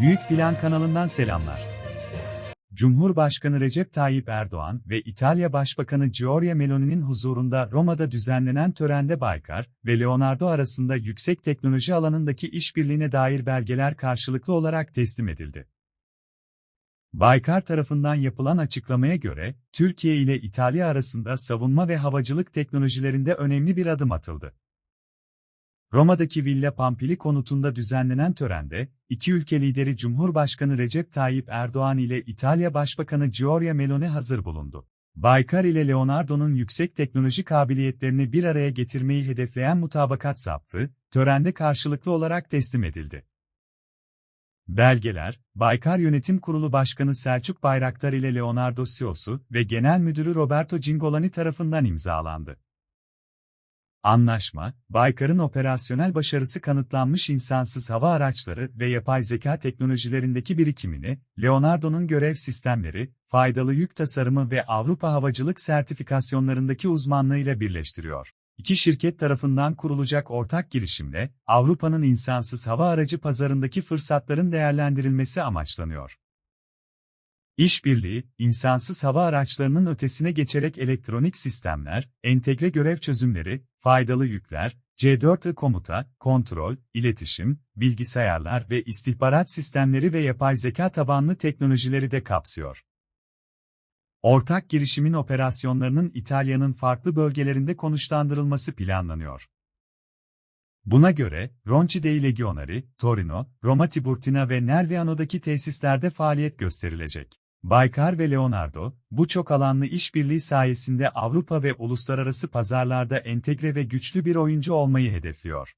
Büyük Plan kanalından selamlar. Cumhurbaşkanı Recep Tayyip Erdoğan ve İtalya Başbakanı Giorgia Meloni'nin huzurunda Roma'da düzenlenen törende Baykar ve Leonardo arasında yüksek teknoloji alanındaki işbirliğine dair belgeler karşılıklı olarak teslim edildi. Baykar tarafından yapılan açıklamaya göre, Türkiye ile İtalya arasında savunma ve havacılık teknolojilerinde önemli bir adım atıldı. Roma'daki Villa Pampili konutunda düzenlenen törende, iki ülke lideri Cumhurbaşkanı Recep Tayyip Erdoğan ile İtalya Başbakanı Giorgia Meloni hazır bulundu. Baykar ile Leonardo'nun yüksek teknoloji kabiliyetlerini bir araya getirmeyi hedefleyen mutabakat saptı, törende karşılıklı olarak teslim edildi. Belgeler, Baykar Yönetim Kurulu Başkanı Selçuk Bayraktar ile Leonardo CEO'su ve Genel Müdürü Roberto Cingolani tarafından imzalandı. Anlaşma, Baykar'ın operasyonel başarısı kanıtlanmış insansız hava araçları ve yapay zeka teknolojilerindeki birikimini, Leonardo'nun görev sistemleri, faydalı yük tasarımı ve Avrupa havacılık sertifikasyonlarındaki uzmanlığıyla birleştiriyor. İki şirket tarafından kurulacak ortak girişimle, Avrupa'nın insansız hava aracı pazarındaki fırsatların değerlendirilmesi amaçlanıyor. İşbirliği, insansız hava araçlarının ötesine geçerek elektronik sistemler, entegre görev çözümleri, faydalı yükler, C4I komuta, kontrol, iletişim, bilgisayarlar ve istihbarat sistemleri ve yapay zeka tabanlı teknolojileri de kapsıyor. Ortak girişimin operasyonlarının İtalya'nın farklı bölgelerinde konuşlandırılması planlanıyor. Buna göre, Ronchi dei Legionari, Torino, Roma Tiburtina ve Nerviano'daki tesislerde faaliyet gösterilecek. Baykar ve Leonardo, bu çok alanlı işbirliği sayesinde Avrupa ve uluslararası pazarlarda entegre ve güçlü bir oyuncu olmayı hedefliyor.